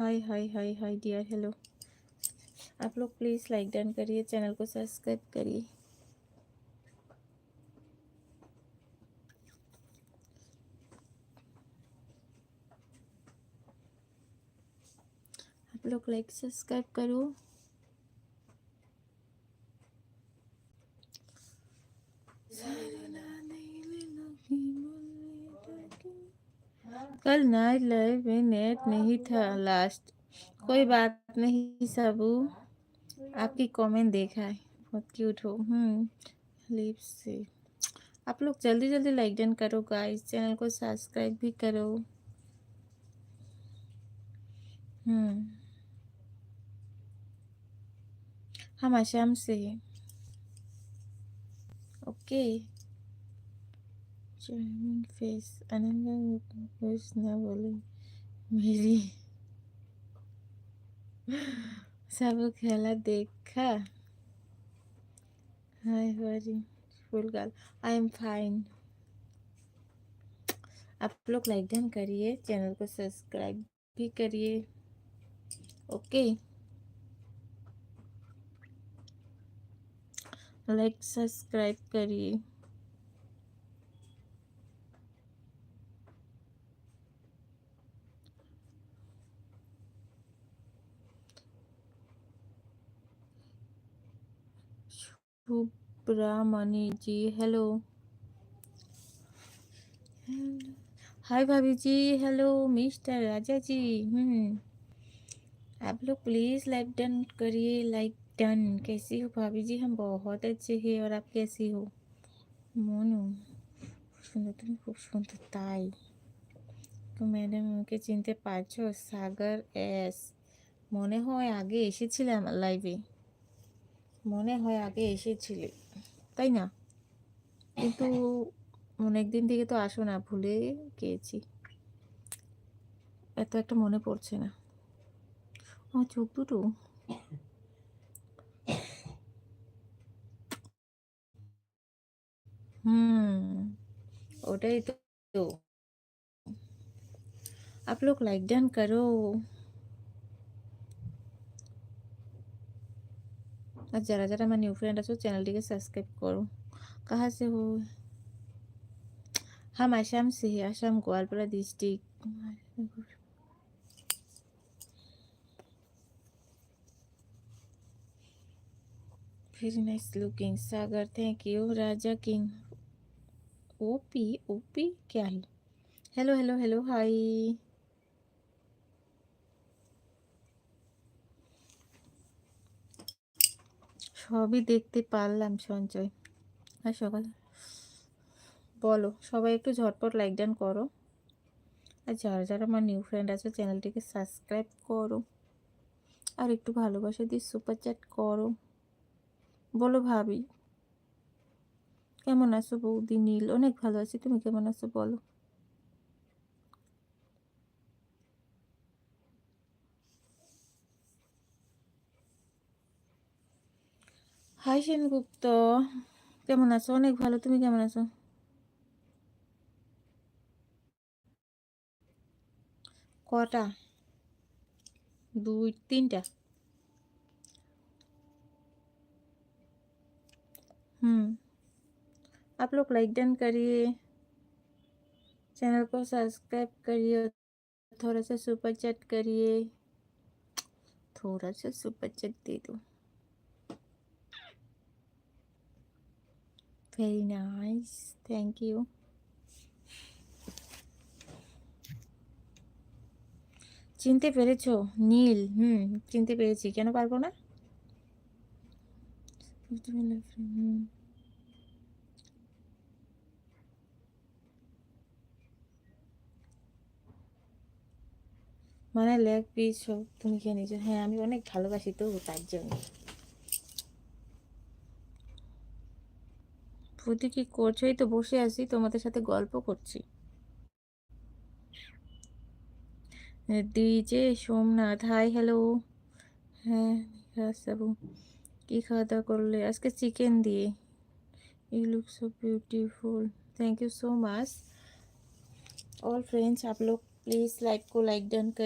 हाय हाय हाय hi dear hello आप लोग please like done करिए चैनल को सब्सक्राइब करिए। आप लोग लाइक सब्सक्राइब करो। कल नाइट लाइव में नेट नहीं था लास्ट। कोई बात नहीं सबू। आपकी कमेंट देखा है। बहुत क्यूट हो। हम्म लिप्स से। आप लोग जल्दी जल्दी लाइक डन करो गाइस चैनल को सब्सक्राइब भी करो। हम्म। हम आसाम से ओके चार्मिंग फेस आनंद कुछ ना बोले मेरी सब खेला देखा hi Hari full girl I am fine आप लोग लाइक डन करिए चैनल को सब्सक्राइब भी करिए। ओके लाइक सब्सक्राइब करिए। शुभ्रामणि जी हेलो हाय भाभी जी हेलो मिस्टर राजा जी हम्म आप लोग प्लीज़ लाइक डन करिए लाइक डन कैसी हो भाभी जी हम बहुत अच्छे हैं और आप कैसी हो মনু সুন্দর তুমি খুব সুন্দর তাই তো ম্যাডাম আমাকে চিনতে পারছো সাগর এস মনে হয় আগে এসেছিলে আমার লাইভে মনে হয় আগে এসেছিলে তাই না কিন্তু অনেক দিন থেকে তো আসো না ভুলে গিয়েছি এত একটা মনে পড়ছে না আমার চোখ দুটো হুম ওটাই তো তো आप लोग लाइक डन करो আর যারা যারা আমার নিউ ফ্রেন্ড আছো চ্যানেলটিকে সাবস্ক্রাইব করো কাহা সে हो हम आसाम से हैं Assam Goalpara district very nice looking Sagar thank you Raja king OP OP क्या है हेलो हेलो हेलो हाय সবই দেখতে পারলাম সঞ্চয় আর সকাল বলো, সবাই একটু ঝটপট লাইক ডান করো। আর যারা যারা আমার নিউ ফ্রেন্ড আছে চ্যানেলটিকে সাবস্ক্রাইব করো। আর একটু ভালোবাসা দিয়ে সুপার চ্যাট করো। বলো ভাবি, কেমন আছো বৌদি নীল? অনেক ভালো আছি, তুমি কেমন আছো বলো। হাই সেনগুপ্ত কেমন আছো অনেক ভালো তুমি কেমন আছো কটা দুই তিনটা हम्म आप लोग लाइक डन करिए चैनल को सब्सक्राइब करिए थोड़ा सा सुपर चैट करिए थोड़ा सा सुपर चैट दे दो very nice. Thank you. চিনতে পেরেছ? নীল, হুম, চিনতে পেরেছি। কেন পারব না? মানে লেগ পিস তুমি খেয়ে নিয়েছো। হ্যাঁ আমি অনেক ভালোবাসি তো, তার জন্য। ফুটি কি করছো এই তো বসে আছি তোমাদের সাথে গল্প করছি ডিজে সোমনাথ হাই হ্যালো হ্যাঁ সাবু কি খাওয়া দাওয়া করলে আজকে চিকেন দিয়ে you look so beautiful thank you so much all friends आप लोग प्लीज़ लाइक को लाइक डन कर